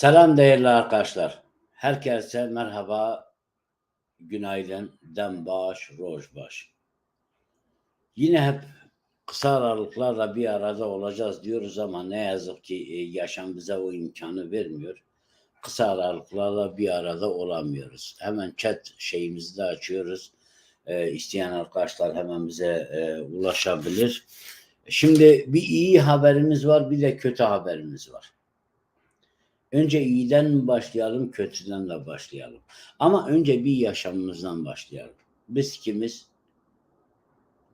Selam değerli arkadaşlar. Herkese merhaba, günaydın, dembaş, rojbaş. Yine hep kısa aralıklarla bir arada olacağız diyoruz ama ne yazık ki e, yaşam bize o imkanı vermiyor. Kısa aralıklarla bir arada olamıyoruz. Hemen chat şeyimizi de açıyoruz. E, isteyen arkadaşlar hemen bize e, ulaşabilir. Şimdi bir iyi haberimiz var, bir de kötü haberimiz var. Önce iyiden başlayalım, kötüden de başlayalım. Ama önce bir yaşamımızdan başlayalım. Biz kimiz?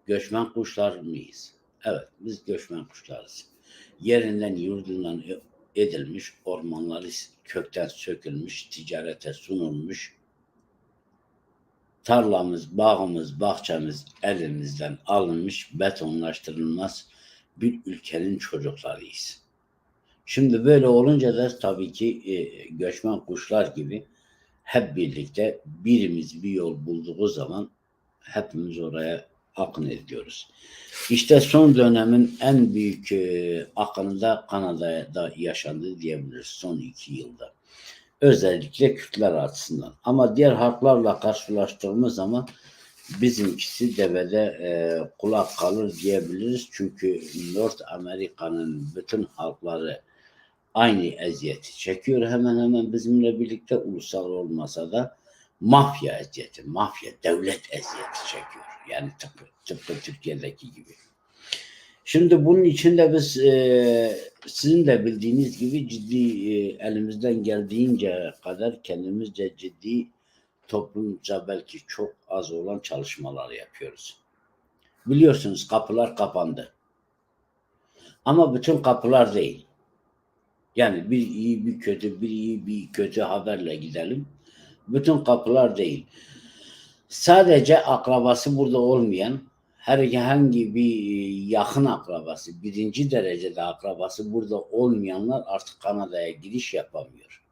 Göçmen kuşlar mıyız? Evet, biz göçmen kuşlarız. Yerinden, yurdundan edilmiş, ormanları kökten sökülmüş, ticarete sunulmuş, tarlamız, bağımız, bahçemiz elimizden alınmış, betonlaştırılmaz bir ülkenin çocuklarıyız. Şimdi böyle olunca da tabii ki e, göçmen kuşlar gibi hep birlikte birimiz bir yol bulduğu zaman hepimiz oraya akın ediyoruz. İşte son dönemin en büyük e, akını da Kanada'da yaşandı diyebiliriz son iki yılda. Özellikle Kürtler açısından. Ama diğer halklarla karşılaştığımız zaman bizimkisi devede e, kulak kalır diyebiliriz. Çünkü North Amerika'nın bütün halkları aynı eziyeti çekiyor hemen hemen bizimle birlikte ulusal olmasa da mafya eziyeti, mafya devlet eziyeti çekiyor. Yani tıpkı, tıpkı Türkiye'deki gibi. Şimdi bunun içinde biz e, sizin de bildiğiniz gibi ciddi e, elimizden geldiğince kadar kendimizce ciddi toplumca belki çok az olan çalışmalar yapıyoruz. Biliyorsunuz kapılar kapandı. Ama bütün kapılar değil. Yani bir iyi bir kötü, bir iyi bir kötü haberle gidelim. Bütün kapılar değil. Sadece akrabası burada olmayan, herhangi bir yakın akrabası, birinci derecede akrabası burada olmayanlar artık Kanada'ya giriş yapamıyor.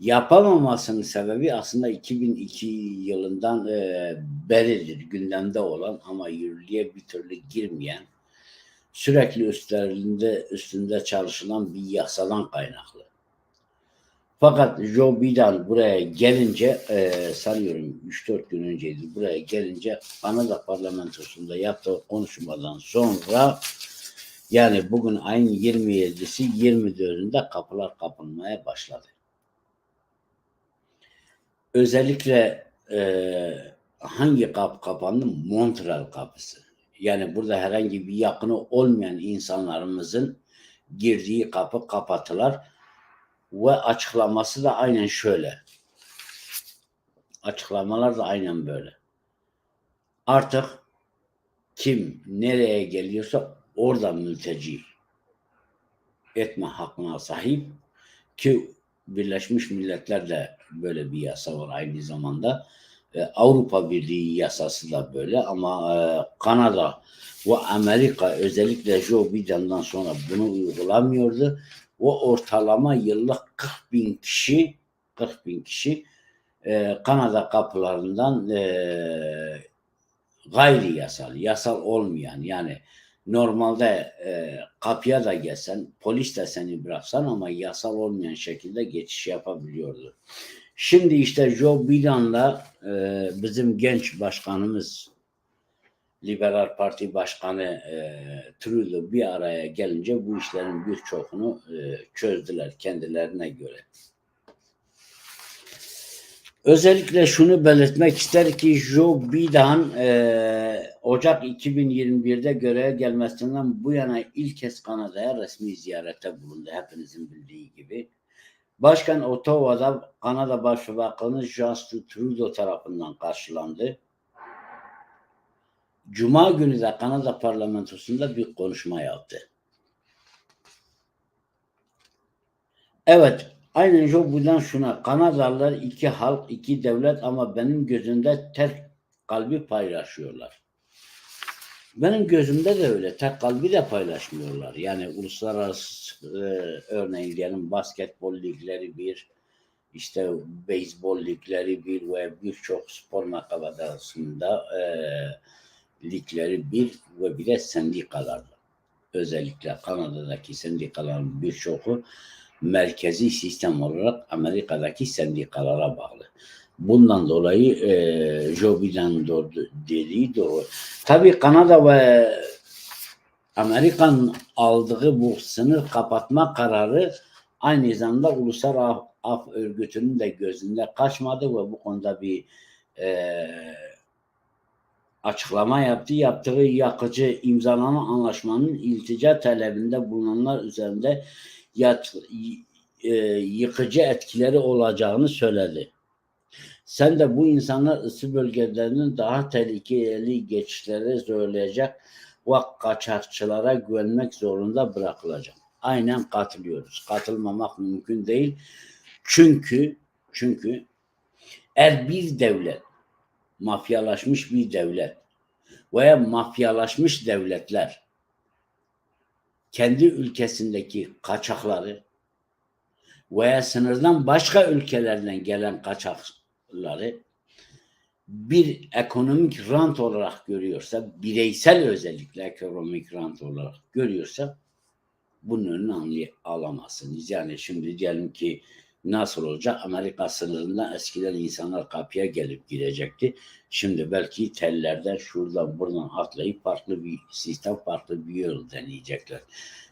Yapamamasının sebebi aslında 2002 yılından e, beridir gündemde olan ama yürürlüğe bir türlü girmeyen sürekli üstlerinde üstünde çalışılan bir yasadan kaynaklı. Fakat Joe Biden buraya gelince e, sanıyorum 3-4 gün önceydi buraya gelince Kanada parlamentosunda yaptığı konuşmadan sonra yani bugün ayın 27'si 24'ünde kapılar kapanmaya başladı. Özellikle e, hangi kapı kapandı? Montreal kapısı. Yani burada herhangi bir yakını olmayan insanlarımızın girdiği kapı kapatılar ve açıklaması da aynen şöyle. Açıklamalar da aynen böyle. Artık kim nereye geliyorsa orada mülteci etme hakkına sahip ki Birleşmiş Milletler de böyle bir yasa var aynı zamanda. E, Avrupa Birliği yasası da böyle ama e, Kanada ve Amerika özellikle Joe Biden'dan sonra bunu uygulamıyordu. O ortalama yıllık 40 bin kişi 40 bin kişi e, Kanada kapılarından gayri yasal, yasal olmayan yani normalde kapıya da gelsen, polis de seni bıraksan ama yasal olmayan şekilde geçiş yapabiliyordu. Şimdi işte Joe Biden'la e, bizim genç başkanımız Liberal Parti Başkanı e, Trudeau bir araya gelince bu işlerin birçokunu e, çözdüler kendilerine göre. Özellikle şunu belirtmek ister ki Joe Biden e, Ocak 2021'de göreve gelmesinden bu yana ilk kez Kanada'ya resmi ziyarete bulundu hepinizin bildiği gibi. Başkan Ottawa'da Kanada Başbakanı Justin Trudeau tarafından karşılandı. Cuma günü de Kanada parlamentosunda bir konuşma yaptı. Evet, aynen Joe buradan şuna. Kanadalılar iki halk, iki devlet ama benim gözümde tek kalbi paylaşıyorlar. Benim gözümde de öyle. Tek kalbi de paylaşmıyorlar. Yani uluslararası e, örneğin diyelim basketbol ligleri bir, işte beyzbol ligleri bir ve birçok spor makabadasında e, ligleri bir ve bir de sendikalarla. Özellikle Kanada'daki sendikaların birçoku merkezi sistem olarak Amerika'daki sendikalara bağlı. Bundan dolayı e, Joe Biden dediği doğru. Tabii Kanada ve Amerika'nın aldığı bu sınır kapatma kararı aynı zamanda Ulusal Af, Af Örgütü'nün de gözünde kaçmadı ve bu konuda bir e, açıklama yaptı. Yaptığı yakıcı imzalanan anlaşmanın iltica talebinde bulunanlar üzerinde yat, e, yıkıcı etkileri olacağını söyledi. Sen de bu insanlar ısı bölgelerinin daha tehlikeli geçişleri söyleyecek ve kaçakçılara güvenmek zorunda bırakılacak. Aynen katılıyoruz. Katılmamak mümkün değil. Çünkü çünkü eğer bir devlet mafyalaşmış bir devlet veya mafyalaşmış devletler kendi ülkesindeki kaçakları veya sınırdan başka ülkelerden gelen kaçakları bir ekonomik rant olarak görüyorsa, bireysel özellikle ekonomik rant olarak görüyorsa bunun önünü anlay- alamazsınız. Yani şimdi diyelim ki nasıl olacak? Amerika sınırında eskiden insanlar kapıya gelip girecekti. Şimdi belki tellerden şuradan buradan atlayıp farklı bir sistem, farklı bir yol deneyecekler.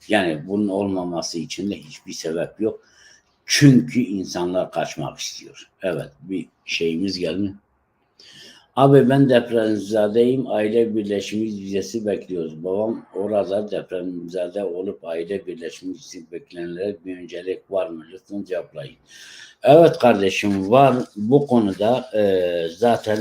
Yani bunun olmaması için de hiçbir sebep yok. Çünkü insanlar kaçmak istiyor. Evet bir şeyimiz geldi. Abi ben depremzadeyim. Aile birleşimi vizesi bekliyoruz. Babam orada depremzade olup aile birleşimi vizesi beklenenlere bir öncelik var mı? Lütfen cevaplayın. Evet kardeşim var. Bu konuda e, zaten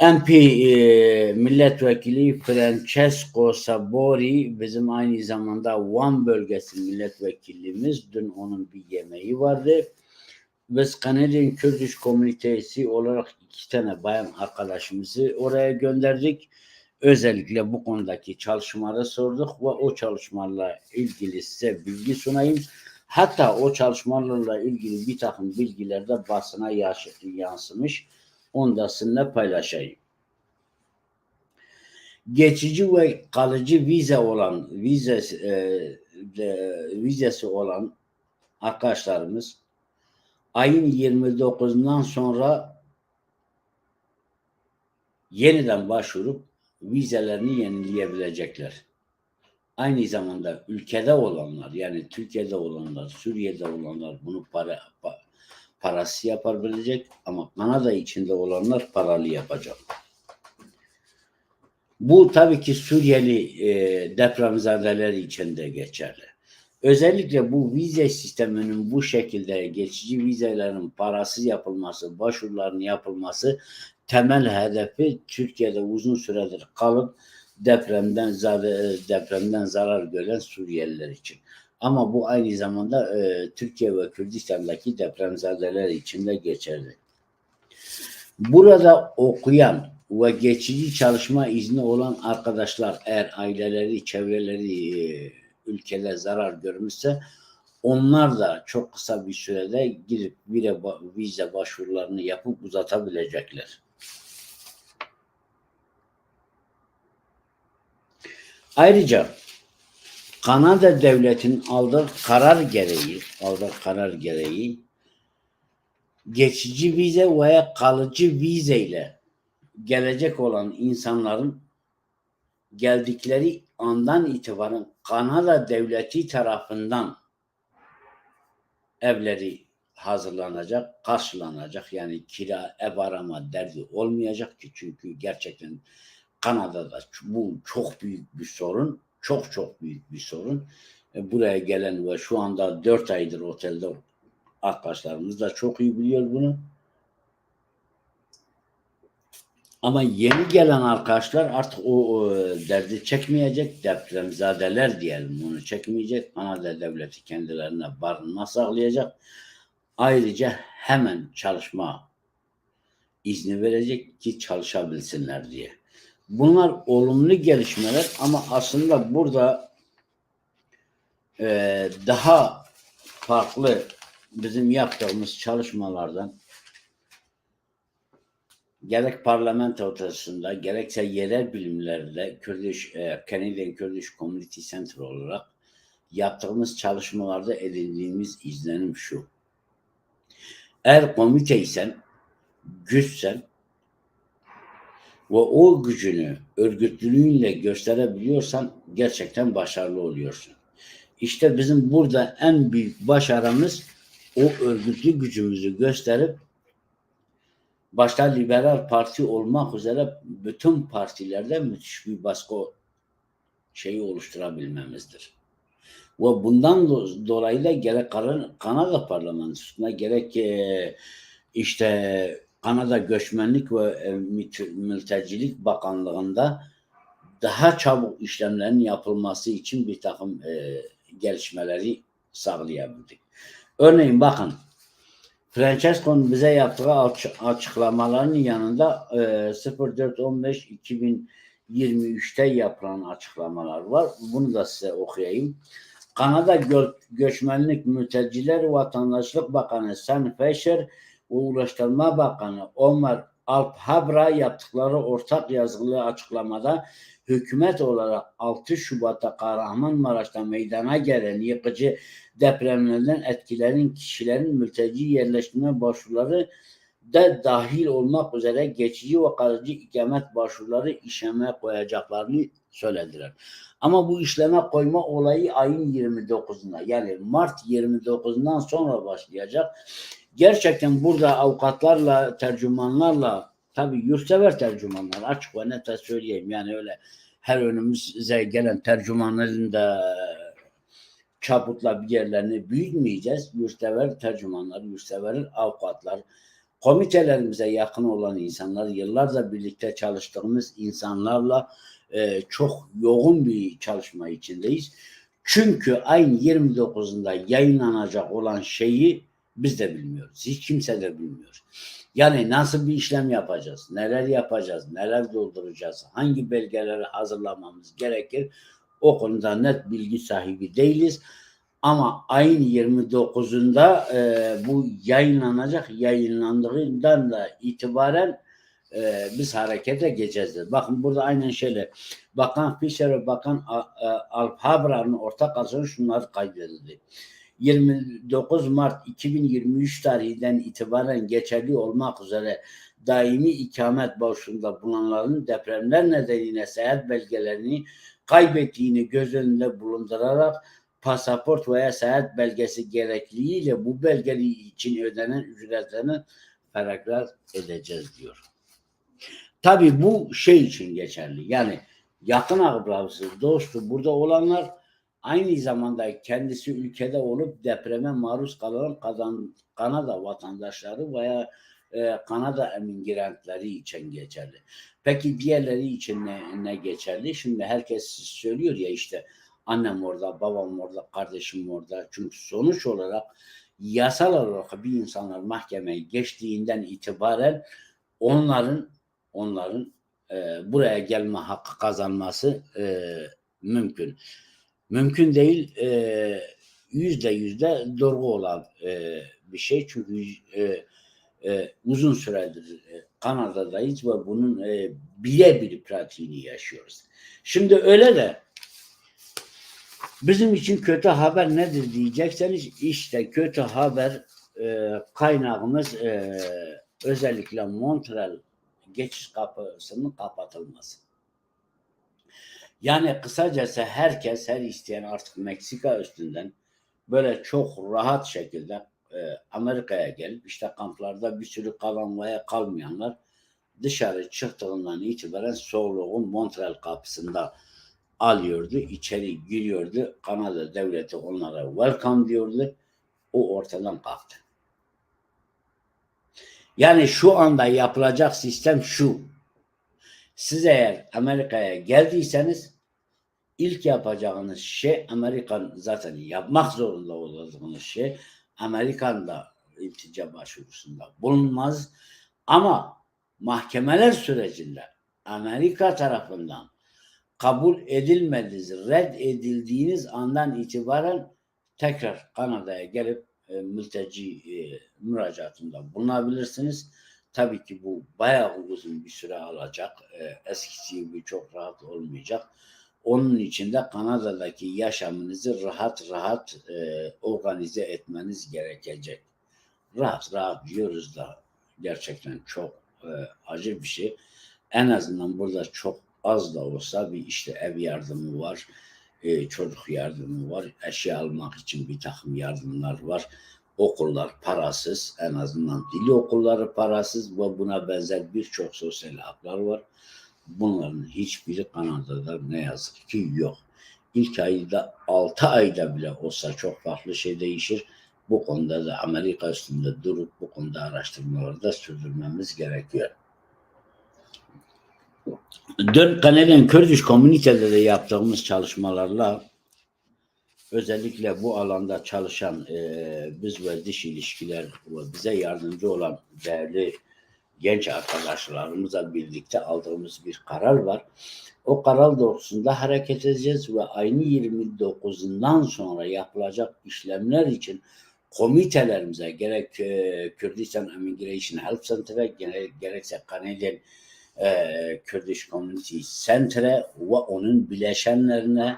MP e, milletvekili Francesco Sabori bizim aynı zamanda Van bölgesi milletvekilimiz. Dün onun bir yemeği vardı. Biz Canadian Kurdish Komünitesi olarak iki tane bayan arkadaşımızı oraya gönderdik. Özellikle bu konudaki çalışmaları sorduk ve o çalışmalarla ilgili size bilgi sunayım. Hatta o çalışmalarla ilgili bir takım bilgiler de basına yansımış. Onu da sizinle paylaşayım. Geçici ve kalıcı vize olan vize e, de, vizesi olan arkadaşlarımız ayın 29'undan sonra yeniden başvurup vizelerini yenileyebilecekler. Aynı zamanda ülkede olanlar yani Türkiye'de olanlar, Suriye'de olanlar bunu para pa- parası yapabilecek ama Kanada içinde olanlar paralı yapacak. Bu tabii ki Suriyeli e, depremzedeler için de geçerli. Özellikle bu vize sisteminin bu şekilde geçici vizelerin parasız yapılması, başvuruların yapılması temel hedefi Türkiye'de uzun süredir kalıp depremden zarar, depremden zarar gören Suriyeliler için. Ama bu aynı zamanda e, Türkiye ve Kürdistan'daki depremzedeler için de geçerli. Burada okuyan ve geçici çalışma izni olan arkadaşlar eğer aileleri, çevreleri e, ülkede zarar görmüşse onlar da çok kısa bir sürede gidip vire, vize başvurularını yapıp uzatabilecekler. Ayrıca Kanada devletinin aldığı karar gereği, aldığı karar gereği geçici vize veya kalıcı vizeyle gelecek olan insanların geldikleri andan itibaren Kanada devleti tarafından evleri hazırlanacak, karşılanacak. Yani kira, ev arama derdi olmayacak ki çünkü gerçekten Kanada'da bu çok büyük bir sorun. Çok çok büyük bir sorun. E, Buraya gelen ve şu anda dört aydır otelde arkadaşlarımız da çok iyi biliyor bunu. Ama yeni gelen arkadaşlar artık o, o derdi çekmeyecek. Depremzadeler diyelim bunu çekmeyecek. Kanada devleti kendilerine barınma sağlayacak. Ayrıca hemen çalışma izni verecek ki çalışabilsinler diye. Bunlar olumlu gelişmeler ama aslında burada e, daha farklı bizim yaptığımız çalışmalardan gerek parlamento ortasında gerekse yerel bilimlerde Kurdish, e, Canadian Kurdish Community Center olarak yaptığımız çalışmalarda edindiğimiz izlenim şu. Eğer komiteysen, güçsen ve o gücünü örgütlülüğünle gösterebiliyorsan gerçekten başarılı oluyorsun. İşte bizim burada en büyük başarımız o örgütlü gücümüzü gösterip başta liberal parti olmak üzere bütün partilerde müthiş bir baskı şeyi oluşturabilmemizdir. Ve bundan do- dolayı da gerek Kan- Kanada parlamentosuna gerek işte Kanada Göçmenlik ve e, Mülte- Mültecilik Bakanlığı'nda daha çabuk işlemlerin yapılması için bir takım e, gelişmeleri sağlayabildik. Örneğin bakın Francesco'nun bize yaptığı aç- açıklamaların yanında e, 0415 2023'te yapılan açıklamalar var. Bunu da size okuyayım. Kanada Gö- Göçmenlik Mülteciler Vatandaşlık Bakanı Sam Fisher ve Ulaştırma Bakanı Omar Alphabra yaptıkları ortak yazılı açıklamada hükümet olarak 6 Şubat'ta Kahramanmaraş'ta meydana gelen yıkıcı depremlerden etkilenen kişilerin mülteci yerleştirme başvuruları da dahil olmak üzere geçici ve kalıcı ikamet başvuruları işleme koyacaklarını söylediler. Ama bu işleme koyma olayı ayın 29'unda yani Mart 29'undan sonra başlayacak. Gerçekten burada avukatlarla, tercümanlarla tabii yurtsever tercümanlar açık ve net söyleyeyim. Yani öyle her önümüze gelen tercümanların da çaputla bir yerlerini büyütmeyeceğiz. Yurtsever tercümanlar, yurtsever avukatlar, komitelerimize yakın olan insanlar, yıllarca birlikte çalıştığımız insanlarla e, çok yoğun bir çalışma içindeyiz. Çünkü ayın 29'unda yayınlanacak olan şeyi biz de bilmiyoruz. Hiç kimse de bilmiyor. Yani nasıl bir işlem yapacağız, neler yapacağız, neler dolduracağız, hangi belgeleri hazırlamamız gerekir o konuda net bilgi sahibi değiliz. Ama ayın 29'unda e, bu yayınlanacak. Yayınlandığından da itibaren e, biz harekete geçeceğiz. Bakın burada aynen şöyle. Bakan Fischer ve Bakan A- A- Alphabra'nın ortak azı şunlar kaydedildi. 29 Mart 2023 tarihinden itibaren geçerli olmak üzere daimi ikamet başvurunda bulunanların depremler nedeniyle seyahat belgelerini kaybettiğini göz önünde bulundurarak pasaport veya seyahat belgesi gerekliliğiyle bu belgeli için ödenen ücretlerini feragat edeceğiz diyor. Tabii bu şey için geçerli. Yani yakın akrabası, dostu burada olanlar aynı zamanda kendisi ülkede olup depreme maruz kalan kazan, Kanada vatandaşları veya e, Kanada emigrantları için geçerli. Peki diğerleri için ne, ne geçerli? Şimdi herkes söylüyor ya işte annem orada, babam orada, kardeşim orada. Çünkü sonuç olarak yasal olarak bir insanlar mahkemeye geçtiğinden itibaren onların onların e, buraya gelme hakkı kazanması e, mümkün. Mümkün değil e, yüzde yüzde doğru olan e, bir şey çünkü e, uzun süredir Kanada'dayız ve bunun e, birebir pratiğini yaşıyoruz. Şimdi öyle de bizim için kötü haber nedir diyecekseniz işte kötü haber kaynağımız özellikle Montreal geçiş kapısının kapatılması. Yani kısacası herkes, her isteyen artık Meksika üstünden böyle çok rahat şekilde e, Amerika'ya gelip işte kamplarda bir sürü kalan kalmayanlar dışarı çıktığından itibaren soğuluğun Montreal kapısında alıyordu, içeri giriyordu. Kanada devleti onlara welcome diyordu. O ortadan kalktı. Yani şu anda yapılacak sistem şu. Siz eğer Amerika'ya geldiyseniz ilk yapacağınız şey Amerikan zaten yapmak zorunda olduğunuz şey Amerikan'da iltica başvurusunda bulunmaz. Ama mahkemeler sürecinde Amerika tarafından kabul edilmediğiniz, red edildiğiniz andan itibaren tekrar Kanada'ya gelip e, mülteci e, müracaatında bulunabilirsiniz. Tabii ki bu bayağı uzun bir süre alacak. E, eskisi gibi çok rahat olmayacak. Onun için de Kanada'daki yaşamınızı rahat rahat e, organize etmeniz gerekecek. Rahat rahat diyoruz da gerçekten çok e, acı bir şey. En azından burada çok az da olsa bir işte ev yardımı var, e, çocuk yardımı var, eşya almak için bir takım yardımlar var. Okullar parasız, en azından dili okulları parasız ve buna benzer birçok sosyal haklar var. Bunların hiçbiri Kanada'da ne yazık ki yok. İlk ayda 6 ayda bile olsa çok farklı şey değişir. Bu konuda da Amerika üstünde durup bu konuda araştırmaları da sürdürmemiz gerekiyor. Dört Canadian Kurdish komünitede de yaptığımız çalışmalarla özellikle bu alanda çalışan e, biz ve dış ilişkiler bize yardımcı olan değerli genç arkadaşlarımızla birlikte aldığımız bir karar var. O karar doğrultusunda hareket edeceğiz ve aynı 29'undan sonra yapılacak işlemler için komitelerimize gerek e, Kürdistan Immigration Help Center'e gerek, gerekse Canadian e, Kurdish Community Center'e ve onun bileşenlerine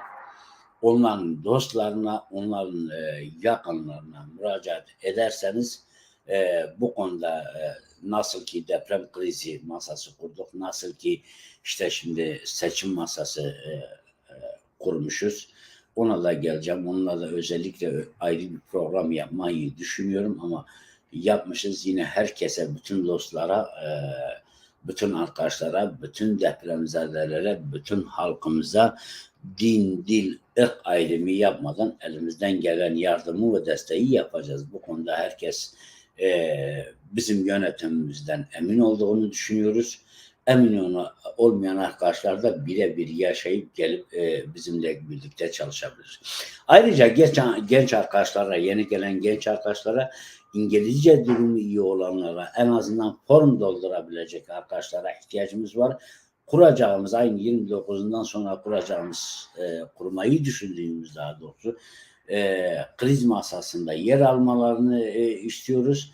onların dostlarına, onların e, yakınlarına müracaat ederseniz e, bu konuda e, nasıl ki deprem krizi masası kurduk, nasıl ki işte şimdi seçim masası e, e, kurmuşuz. Ona da geleceğim. Onunla da özellikle ayrı bir program yapmayı düşünüyorum ama yapmışız yine herkese, bütün dostlara, e, bütün arkadaşlara, bütün depremzedelere, bütün halkımıza din, dil, ırk ayrımı yapmadan elimizden gelen yardımı ve desteği yapacağız. Bu konuda herkes e, bizim yönetimimizden emin olduğunu düşünüyoruz. Emin ona, olmayan arkadaşlar da birebir yaşayıp gelip e, bizimle birlikte çalışabilir. Ayrıca genç, genç arkadaşlara, yeni gelen genç arkadaşlara İngilizce durumu iyi olanlara en azından form doldurabilecek arkadaşlara ihtiyacımız var. Kuracağımız aynı 29'undan sonra kuracağımız e, kurmayı düşündüğümüz daha doğrusu e, kriz masasında yer almalarını e, istiyoruz.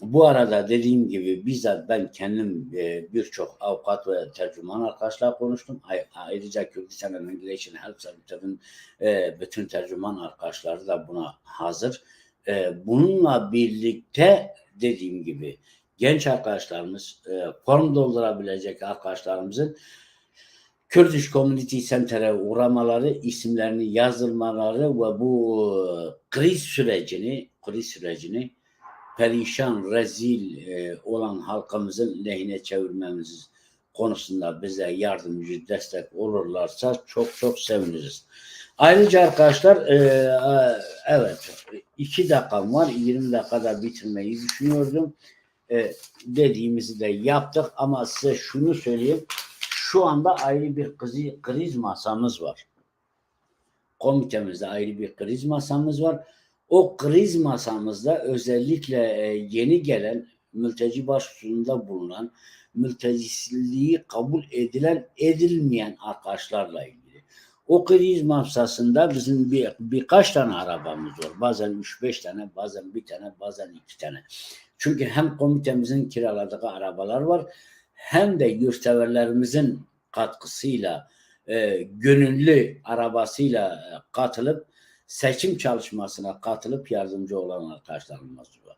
Bu arada dediğim gibi bizzat ben kendim e, birçok avukat ve tercüman arkadaşlar konuştum. Ay- Ayrıca Kürdistan Immigration Help Center'ın e, bütün tercüman arkadaşları da buna hazır. E, bununla birlikte dediğim gibi genç arkadaşlarımız, e, form doldurabilecek arkadaşlarımızın Kurdish Community Center'e uğramaları, isimlerini yazılmaları ve bu e, kriz sürecini, kriz sürecini perişan, rezil e, olan halkımızın lehine çevirmemiz konusunda bize yardımcı destek olurlarsa çok çok seviniriz. Ayrıca arkadaşlar e, evet iki dakikam var. 20 dakikada bitirmeyi düşünüyordum. Dediğimizi de yaptık ama size şunu söyleyeyim. Şu anda ayrı bir kriz, kriz masamız var. Komitemizde ayrı bir kriz masamız var. O kriz masamızda özellikle e, yeni gelen mülteci başvurusunda bulunan mülteciliği kabul edilen edilmeyen arkadaşlarla ilgili. O kriz masasında bizim bir, birkaç tane arabamız var. Bazen 3-5 tane, bazen bir tane, bazen iki tane. Çünkü hem komitemizin kiraladığı arabalar var hem de yurtseverlerimizin katkısıyla e, gönüllü arabasıyla e, katılıp seçim çalışmasına katılıp yardımcı olan arkadaşlarımız var.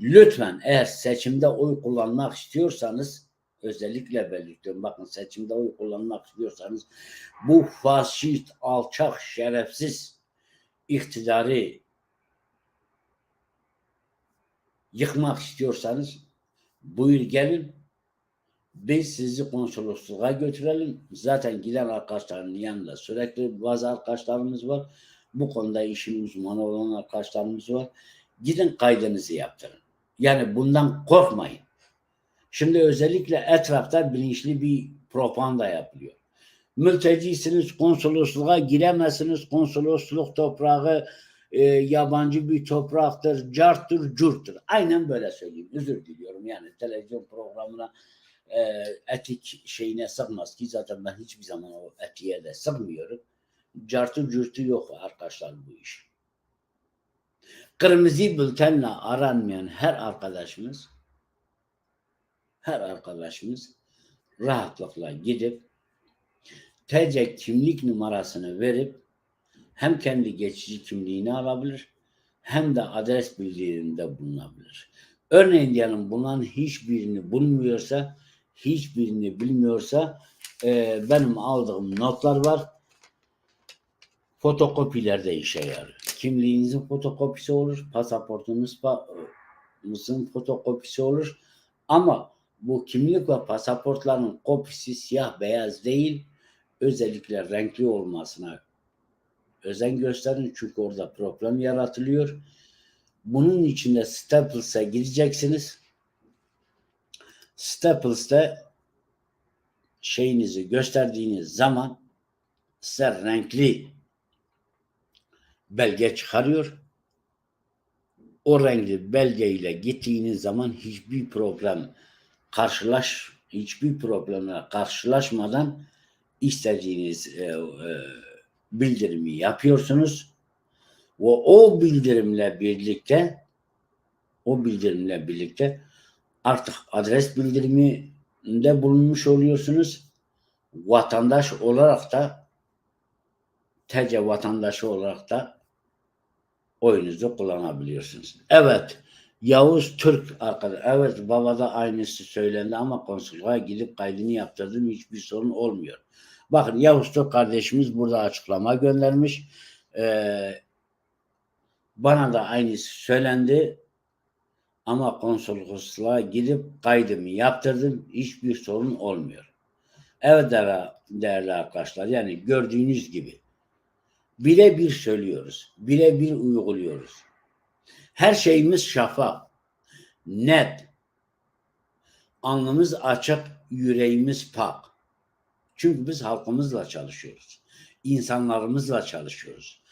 Lütfen eğer seçimde oy kullanmak istiyorsanız özellikle belirtiyorum bakın seçimde oy kullanmak istiyorsanız bu faşist, alçak, şerefsiz iktidarı yıkmak istiyorsanız buyur gelin biz sizi konsolosluğa götürelim. Zaten giden arkadaşların yanında sürekli bazı arkadaşlarımız var. Bu konuda işin uzmanı olan arkadaşlarımız var. Gidin kaydınızı yaptırın. Yani bundan korkmayın. Şimdi özellikle etrafta bilinçli bir propaganda yapılıyor. Mültecisiniz, konsolosluğa giremezsiniz. Konolosluk toprağı e, yabancı bir topraktır, carttır, curttur. Aynen böyle söyleyeyim. Özür diliyorum yani televizyon programına e, etik şeyine sığmaz ki zaten ben hiçbir zaman o etiğe de sığmıyorum. Cartı cürtü yok arkadaşlar bu iş. Kırmızı bültenle aranmayan her arkadaşımız her arkadaşımız rahatlıkla gidip TC kimlik numarasını verip hem kendi geçici kimliğini alabilir hem de adres bilgilerinde bulunabilir. Örneğin diyelim bunların hiçbirini bulmuyorsa, hiçbirini bilmiyorsa e, benim aldığım notlar var. Fotokopiler de işe yarıyor. Kimliğinizin fotokopisi olur, pasaportunuzun fotokopisi olur. Ama bu kimlik ve pasaportların kopisi siyah beyaz değil, özellikle renkli olmasına özen gösterin çünkü orada problem yaratılıyor. Bunun içinde Staples'a gireceksiniz. Staples'te şeyinizi gösterdiğiniz zaman size renkli belge çıkarıyor. O renkli belgeyle gittiğiniz zaman hiçbir problem karşılaş hiçbir problemle karşılaşmadan istediğiniz e, e, bildirimi yapıyorsunuz ve o bildirimle birlikte o bildirimle birlikte artık adres bildiriminde bulunmuş oluyorsunuz. Vatandaş olarak da TC vatandaşı olarak da oyunuzu kullanabiliyorsunuz. Evet Yavuz Türk arkadaş. Evet babada aynısı söylendi ama konsolosluğa gidip kaydını yaptırdım hiçbir sorun olmuyor. Bakın Yavuz Türk kardeşimiz burada açıklama göndermiş. Ee, bana da aynısı söylendi. Ama konsolosluğa gidip kaydımı yaptırdım. Hiçbir sorun olmuyor. Evet değerli, arkadaşlar yani gördüğünüz gibi birebir söylüyoruz. Birebir uyguluyoruz. Her şeyimiz şeffaf, net. Alnımız açık, yüreğimiz pak. Çünkü biz halkımızla çalışıyoruz. İnsanlarımızla çalışıyoruz.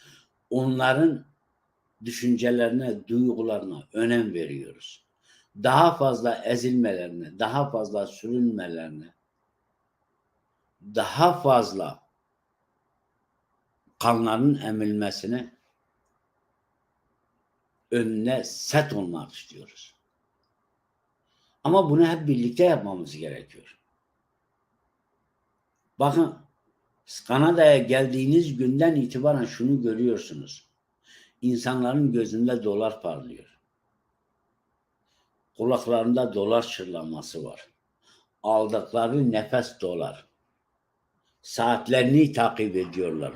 Onların düşüncelerine, duygularına önem veriyoruz. Daha fazla ezilmelerine, daha fazla sürünmelerine, daha fazla kanların emilmesine önüne set olmak istiyoruz. Ama bunu hep birlikte yapmamız gerekiyor. Bakın Kanada'ya geldiğiniz günden itibaren şunu görüyorsunuz. İnsanların gözünde dolar parlıyor. Kulaklarında dolar çırlaması var. Aldıkları nefes dolar. Saatlerini takip ediyorlar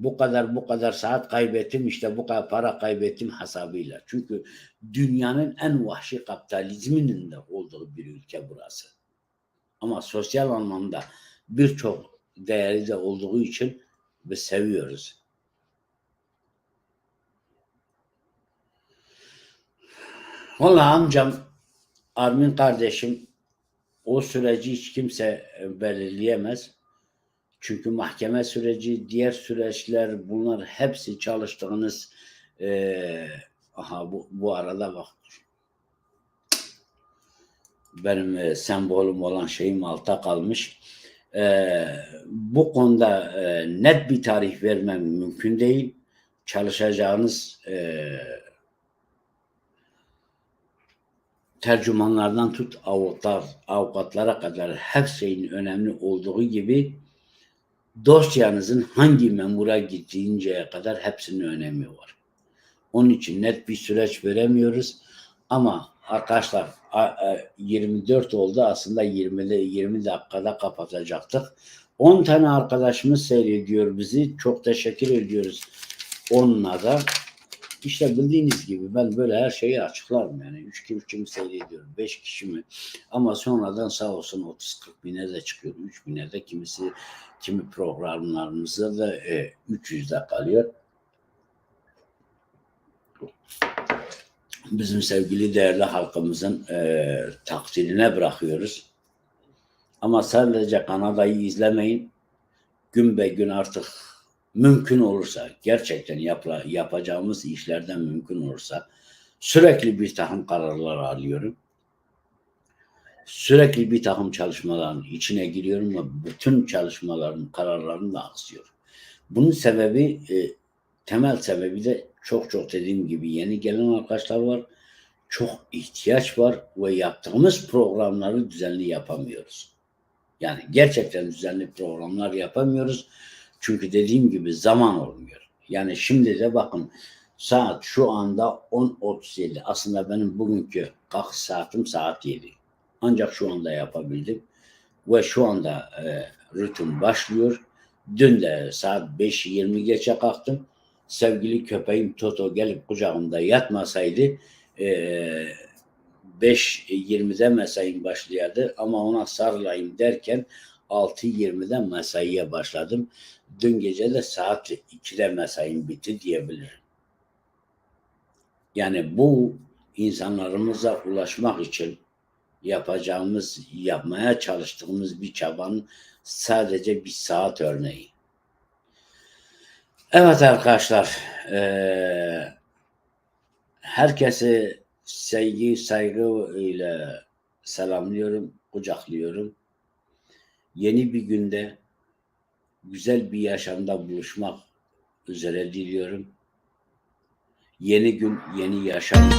bu kadar bu kadar saat kaybettim işte bu kadar para kaybettim hesabıyla. Çünkü dünyanın en vahşi kapitalizminin de olduğu bir ülke burası. Ama sosyal anlamda birçok değeri de olduğu için biz seviyoruz. Valla amcam, Armin kardeşim o süreci hiç kimse belirleyemez. Çünkü mahkeme süreci, diğer süreçler bunlar hepsi çalıştığınız e, aha bu, bu arada bak benim e, sembolüm olan şeyim alta kalmış. E, bu konuda e, net bir tarih vermem mümkün değil. Çalışacağınız e, tercümanlardan tut avukatlar, avukatlara kadar her şeyin önemli olduğu gibi dosyanızın hangi memura gittiğinceye kadar hepsinin önemi var. Onun için net bir süreç veremiyoruz. Ama arkadaşlar 24 oldu aslında 20'de 20 dakikada kapatacaktık. 10 tane arkadaşımız seyrediyor bizi. Çok teşekkür ediyoruz onunla da. İşte bildiğiniz gibi ben böyle her şeyi açıklarım yani. Üç kişi, kim seyrediyorum, beş kişi mi? Ama sonradan sağ olsun 30-40 bine de çıkıyor, 3 bine de kimisi kimi programlarımızda da e, 300'de kalıyor. Bizim sevgili değerli halkımızın e, takdirine bırakıyoruz. Ama sadece Kanada'yı izlemeyin. Gün be gün artık mümkün olursa gerçekten yap, yapacağımız işlerden mümkün olursa sürekli bir takım kararlar alıyorum. Sürekli bir takım çalışmaların içine giriyorum ve bütün çalışmaların kararlarını da aksıyor. Bunun sebebi e, temel sebebi de çok çok dediğim gibi yeni gelen arkadaşlar var. Çok ihtiyaç var ve yaptığımız programları düzenli yapamıyoruz. Yani gerçekten düzenli programlar yapamıyoruz. Çünkü dediğim gibi zaman olmuyor. Yani şimdi de bakın saat şu anda 10.37. Aslında benim bugünkü kalk saatim saat 7. Ancak şu anda yapabildim. Ve şu anda e, rutin başlıyor. Dün de saat 5.20 geçe kalktım. Sevgili köpeğim Toto gelip kucağımda yatmasaydı e, 5.20'de mesaim başlayadı ama ona sarılayım derken 6.20'de mesaiye başladım. Dün gece de saat 2'de mesaim bitti diyebilirim. Yani bu insanlarımıza ulaşmak için yapacağımız, yapmaya çalıştığımız bir çabanın sadece bir saat örneği. Evet arkadaşlar, eee herkesi sevgi, saygı ile selamlıyorum, kucaklıyorum. Yeni bir günde güzel bir yaşamda buluşmak üzere diliyorum. Yeni gün, yeni yaşam.